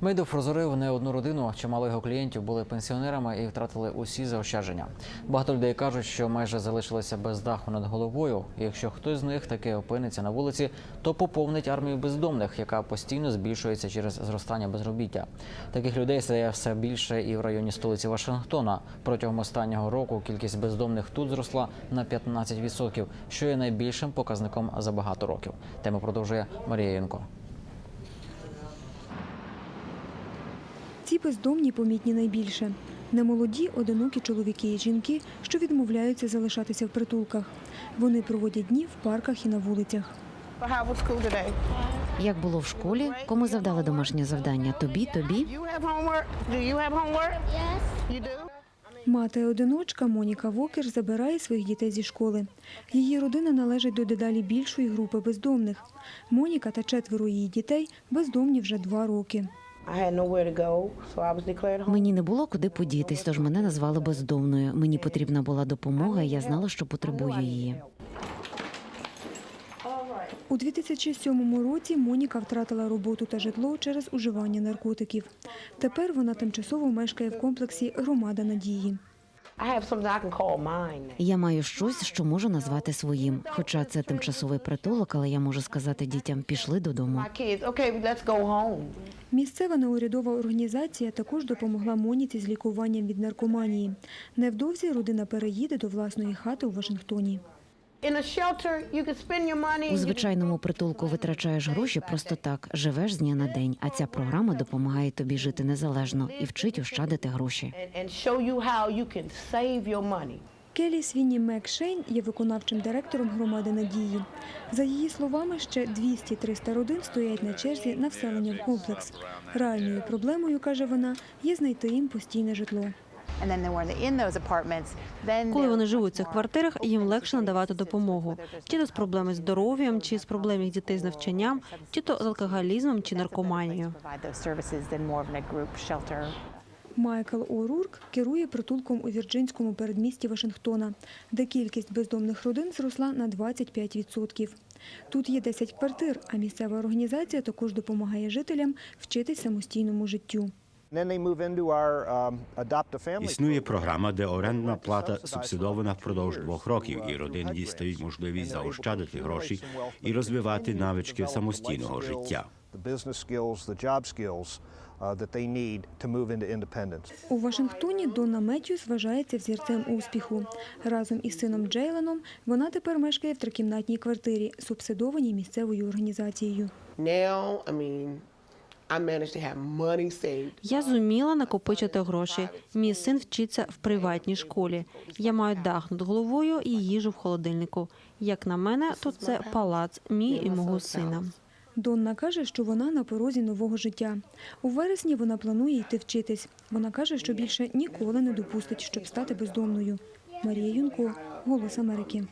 Мейдов розорив не одну родину. Чимало його клієнтів були пенсіонерами і втратили усі заощадження. Багато людей кажуть, що майже залишилися без даху над головою. І якщо хтось з них таки опиниться на вулиці, то поповнить армію бездомних, яка постійно збільшується через зростання безробіття. Таких людей стає все більше і в районі столиці Вашингтона. Протягом останнього року кількість бездомних тут зросла на 15%, що є найбільшим показником за багато років. Тему продовжує Марія Янко. Ці бездомні помітні найбільше. Немолоді, одинокі чоловіки і жінки, що відмовляються залишатися в притулках. Вони проводять дні в парках і на вулицях. Як було в школі, кому завдали домашнє завдання? Тобі, тобі? Мати-одиночка Моніка Вокер забирає своїх дітей зі школи. Її родина належить до дедалі більшої групи бездомних. Моніка та четверо її дітей бездомні вже два роки. Мені не було куди подітись, тож мене назвали бездомною. Мені потрібна була допомога, і я знала, що потребую її. У 2007 році Моніка втратила роботу та житло через уживання наркотиків. Тепер вона тимчасово мешкає в комплексі Громада надії. Я маю щось, що можу назвати своїм. Хоча це тимчасовий притулок, але я можу сказати дітям пішли додому. Місцева неурядова організація також допомогла Моніці з лікуванням від наркоманії. Невдовзі родина переїде до власної хати у Вашингтоні. У звичайному притулку витрачаєш гроші просто так, живеш з дня на день. А ця програма допомагає тобі жити незалежно і вчить ощадити гроші. Келі Свінні Мекшейн є виконавчим директором громади надії. За її словами, ще 200-300 родин стоять на черзі на вселення в комплекс. Реальною проблемою, каже вона, є знайти їм постійне житло. Коли вони живуть в цих квартирах, їм легше надавати допомогу. Чи то з проблеми з здоров'ям, чи з проблем їх дітей з навчанням, чи то з алкоголізмом, чи наркоманією. Майкл О'Рурк керує притулком у Вірджинському передмісті Вашингтона, де кількість бездомних родин зросла на 25%. Тут є 10 квартир, а місцева організація також допомагає жителям вчитись самостійному життю. Um. Існує програма, де орендна плата субсидована впродовж двох років, і родини дістають можливість заощадити гроші і розвивати навички самостійного життя. The business skills, the job skills uh, that they need to move into independence. У Вашингтоні Донна Меттьюс вважається взірцем успіху. Разом із сином Джейленом вона тепер мешкає в трикімнатній квартирі, субсидованій місцевою організацією. Now, I mean, I managed to have money saved. Я зуміла накопичити гроші. Мій син вчиться в приватній школі. Я маю дах над головою і їжу в холодильнику. Як на мене, то це палац мій і мого сина. Донна каже, що вона на порозі нового життя. У вересні вона планує йти вчитись. Вона каже, що більше ніколи не допустить, щоб стати бездомною. Марія Юнко, Голос Америки.